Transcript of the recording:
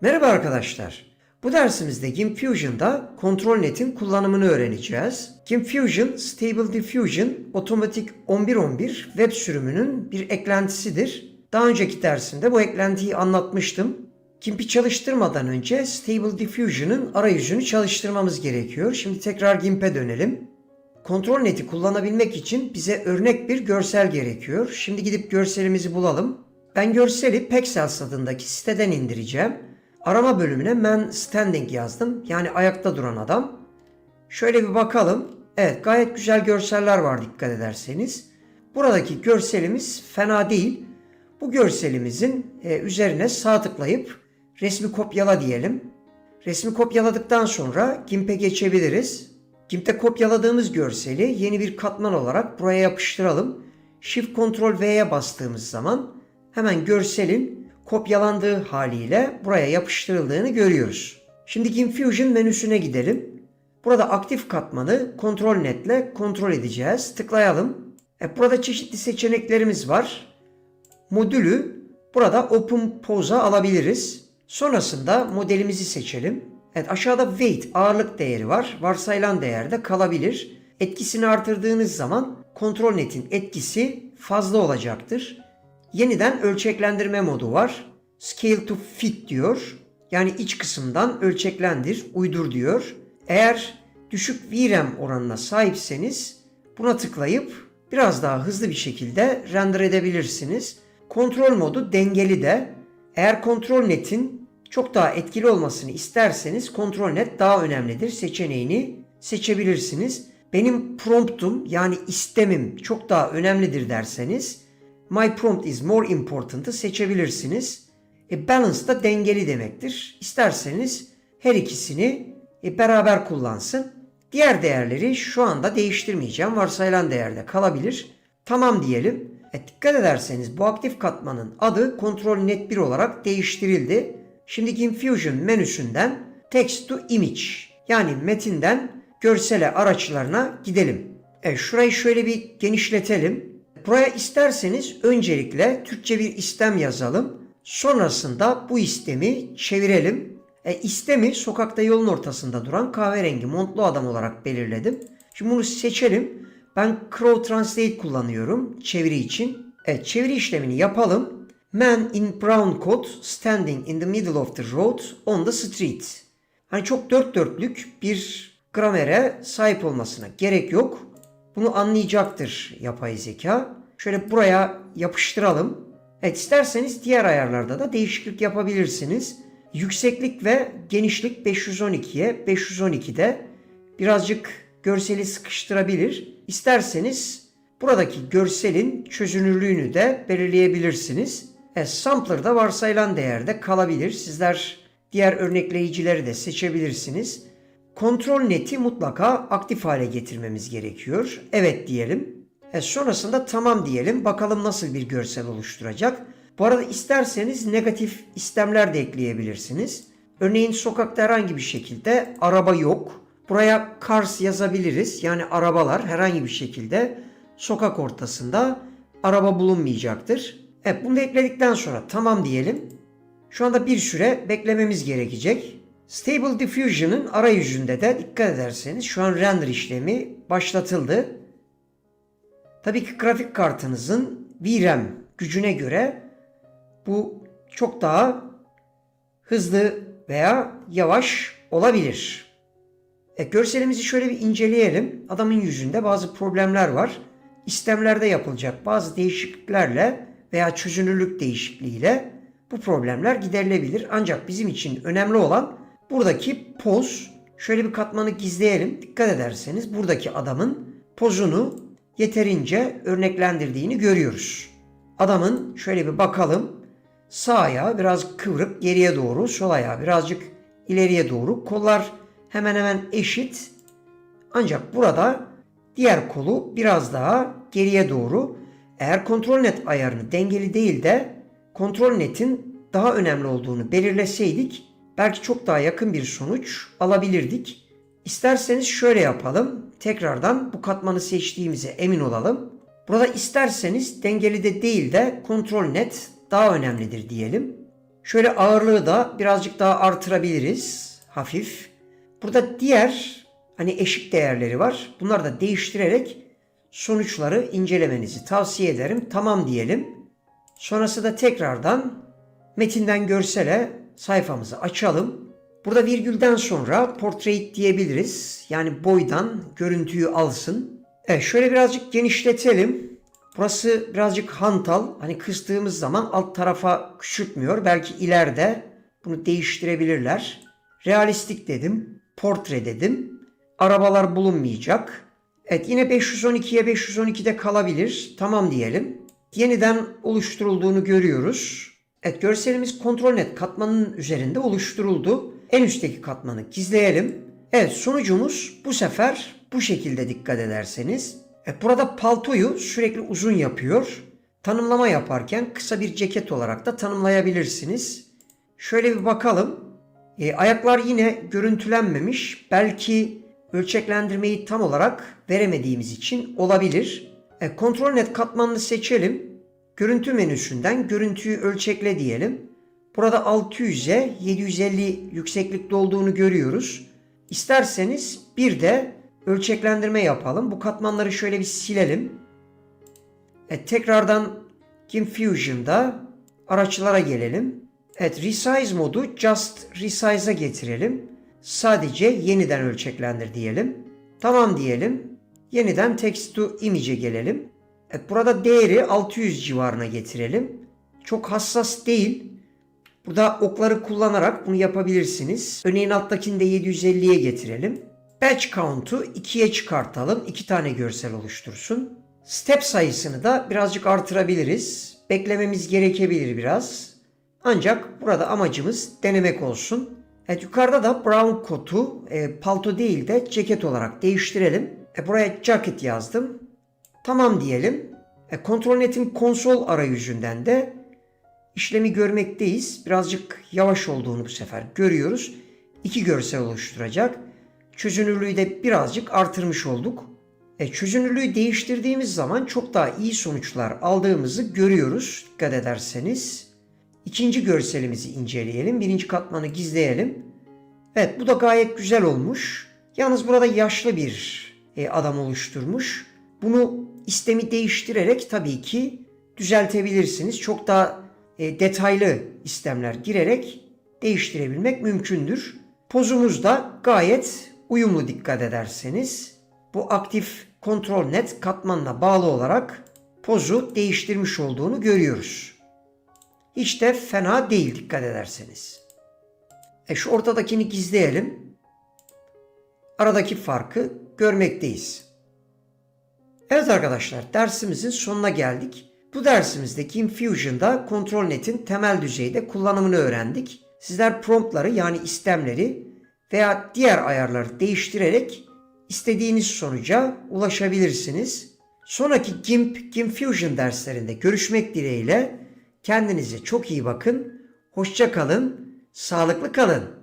Merhaba arkadaşlar. Bu dersimizde GIMP Fusion'da kontrol netin kullanımını öğreneceğiz. GIMP Fusion, Stable Diffusion, Otomatik 1111 web sürümünün bir eklentisidir. Daha önceki dersimde bu eklentiyi anlatmıştım. GIMP'i çalıştırmadan önce Stable Diffusion'ın arayüzünü çalıştırmamız gerekiyor. Şimdi tekrar GIMP'e dönelim. Kontrol neti kullanabilmek için bize örnek bir görsel gerekiyor. Şimdi gidip görselimizi bulalım. Ben görseli Pexels adındaki siteden indireceğim. Arama bölümüne man standing yazdım. Yani ayakta duran adam. Şöyle bir bakalım. Evet gayet güzel görseller var dikkat ederseniz. Buradaki görselimiz fena değil. Bu görselimizin e, üzerine sağ tıklayıp resmi kopyala diyelim. Resmi kopyaladıktan sonra GIMP'e geçebiliriz. GIMP'te kopyaladığımız görseli yeni bir katman olarak buraya yapıştıralım. Shift Ctrl V'ye bastığımız zaman hemen görselin kopyalandığı haliyle buraya yapıştırıldığını görüyoruz. Şimdi GIMP Fusion menüsüne gidelim. Burada aktif katmanı kontrol netle kontrol edeceğiz. Tıklayalım. E, burada çeşitli seçeneklerimiz var. Modülü burada Open Pose'a alabiliriz. Sonrasında modelimizi seçelim. Evet aşağıda weight ağırlık değeri var. Varsayılan değerde kalabilir. Etkisini artırdığınız zaman kontrol netin etkisi fazla olacaktır. Yeniden ölçeklendirme modu var. Scale to fit diyor. Yani iç kısımdan ölçeklendir, uydur diyor. Eğer düşük VRAM oranına sahipseniz buna tıklayıp biraz daha hızlı bir şekilde render edebilirsiniz. Kontrol modu dengeli de. Eğer kontrol netin çok daha etkili olmasını isterseniz kontrol net daha önemlidir seçeneğini seçebilirsiniz. Benim promptum yani istemim çok daha önemlidir derseniz My prompt is more important'ı seçebilirsiniz. E, balance da dengeli demektir. İsterseniz her ikisini e, beraber kullansın. Diğer değerleri şu anda değiştirmeyeceğim. Varsayılan değerde kalabilir. Tamam diyelim. E, dikkat ederseniz bu aktif katmanın adı kontrol net 1 olarak değiştirildi. Şimdi GIMP Fusion menüsünden text to image yani metinden görsele araçlarına gidelim. E, şurayı şöyle bir genişletelim. Buraya isterseniz öncelikle Türkçe bir istem yazalım. Sonrasında bu istemi çevirelim. E, istemi sokakta yolun ortasında duran kahverengi montlu adam olarak belirledim. Şimdi bunu seçelim. Ben Crow Translate kullanıyorum çeviri için. Evet çeviri işlemini yapalım. Man in brown coat standing in the middle of the road on the street. Hani çok dört dörtlük bir gramere sahip olmasına gerek yok. Bunu anlayacaktır yapay zeka. Şöyle buraya yapıştıralım. Evet isterseniz diğer ayarlarda da değişiklik yapabilirsiniz. Yükseklik ve genişlik 512'ye 512'de birazcık görseli sıkıştırabilir. İsterseniz buradaki görselin çözünürlüğünü de belirleyebilirsiniz. E, sampler'da varsayılan değerde kalabilir. Sizler diğer örnekleyicileri de seçebilirsiniz. Kontrol neti mutlaka aktif hale getirmemiz gerekiyor. Evet diyelim. E sonrasında tamam diyelim. Bakalım nasıl bir görsel oluşturacak. Bu arada isterseniz negatif istemler de ekleyebilirsiniz. Örneğin sokakta herhangi bir şekilde araba yok. Buraya cars yazabiliriz. Yani arabalar herhangi bir şekilde sokak ortasında araba bulunmayacaktır. Evet bunu ekledikten sonra tamam diyelim. Şu anda bir süre beklememiz gerekecek. Stable Diffusion'ın arayüzünde de dikkat ederseniz şu an render işlemi başlatıldı. Tabii ki grafik kartınızın VRAM gücüne göre bu çok daha hızlı veya yavaş olabilir. E, görselimizi şöyle bir inceleyelim. Adamın yüzünde bazı problemler var. İstemlerde yapılacak bazı değişikliklerle veya çözünürlük değişikliğiyle bu problemler giderilebilir. Ancak bizim için önemli olan buradaki poz. Şöyle bir katmanı gizleyelim. Dikkat ederseniz buradaki adamın pozunu yeterince örneklendirdiğini görüyoruz. Adamın şöyle bir bakalım. Sağ ayağı biraz kıvrık geriye doğru, sol ayağı birazcık ileriye doğru. Kollar hemen hemen eşit. Ancak burada diğer kolu biraz daha geriye doğru. Eğer kontrol net ayarını dengeli değil de kontrol netin daha önemli olduğunu belirleseydik belki çok daha yakın bir sonuç alabilirdik. İsterseniz şöyle yapalım. Tekrardan bu katmanı seçtiğimize emin olalım. Burada isterseniz dengeli de değil de kontrol net daha önemlidir diyelim. Şöyle ağırlığı da birazcık daha artırabiliriz. Hafif. Burada diğer hani eşik değerleri var. Bunları da değiştirerek sonuçları incelemenizi tavsiye ederim. Tamam diyelim. Sonrası da tekrardan metinden görsele sayfamızı açalım. Burada virgülden sonra portrait diyebiliriz. Yani boydan görüntüyü alsın. Evet şöyle birazcık genişletelim. Burası birazcık hantal. Hani kıstığımız zaman alt tarafa küçültmüyor. Belki ileride bunu değiştirebilirler. Realistik dedim. Portre dedim. Arabalar bulunmayacak. Evet yine 512'ye 512'de kalabilir. Tamam diyelim. Yeniden oluşturulduğunu görüyoruz. Evet görselimiz kontrol net katmanın üzerinde oluşturuldu. En üstteki katmanı gizleyelim. Evet sonucumuz bu sefer bu şekilde dikkat ederseniz. Evet, burada paltoyu sürekli uzun yapıyor. Tanımlama yaparken kısa bir ceket olarak da tanımlayabilirsiniz. Şöyle bir bakalım. E, ayaklar yine görüntülenmemiş. Belki ölçeklendirmeyi tam olarak veremediğimiz için olabilir. E, kontrol net katmanını seçelim. Görüntü menüsünden görüntüyü ölçekle diyelim. Burada 600'e 750 yükseklikte olduğunu görüyoruz. İsterseniz bir de ölçeklendirme yapalım. Bu katmanları şöyle bir silelim. E, tekrardan Fusion'da araçlara gelelim. Evet Resize modu Just Resize'a getirelim. Sadece yeniden ölçeklendir diyelim. Tamam diyelim. Yeniden Text to Image'e gelelim. Evet, burada değeri 600 civarına getirelim. Çok hassas değil. Burada okları kullanarak bunu yapabilirsiniz. Örneğin alttakini de 750'ye getirelim. Batch count'u 2'ye çıkartalım. 2 tane görsel oluştursun. Step sayısını da birazcık artırabiliriz. Beklememiz gerekebilir biraz. Ancak burada amacımız denemek olsun. Evet yukarıda da brown kotu e, palto değil de ceket olarak değiştirelim. E, buraya jacket yazdım. Tamam diyelim. E, kontrol netin konsol arayüzünden de işlemi görmekteyiz. Birazcık yavaş olduğunu bu sefer görüyoruz. İki görsel oluşturacak. Çözünürlüğü de birazcık artırmış olduk. E, çözünürlüğü değiştirdiğimiz zaman çok daha iyi sonuçlar aldığımızı görüyoruz. Dikkat ederseniz. İkinci görselimizi inceleyelim. Birinci katmanı gizleyelim. Evet bu da gayet güzel olmuş. Yalnız burada yaşlı bir e, adam oluşturmuş. Bunu istemi değiştirerek tabii ki düzeltebilirsiniz. Çok daha e, detaylı istemler girerek değiştirebilmek mümkündür. Pozumuz da gayet uyumlu dikkat ederseniz. Bu aktif kontrol net katmanla bağlı olarak pozu değiştirmiş olduğunu görüyoruz. Hiç de fena değil dikkat ederseniz. E şu ortadakini gizleyelim. Aradaki farkı görmekteyiz. Evet arkadaşlar dersimizin sonuna geldik. Bu dersimizde Kim Fusion'da ControlNet'in temel düzeyde kullanımını öğrendik. Sizler promptları yani istemleri veya diğer ayarları değiştirerek istediğiniz sonuca ulaşabilirsiniz. Sonraki GIMP, GIMP Fusion derslerinde görüşmek dileğiyle kendinize çok iyi bakın. Hoşça kalın, sağlıklı kalın.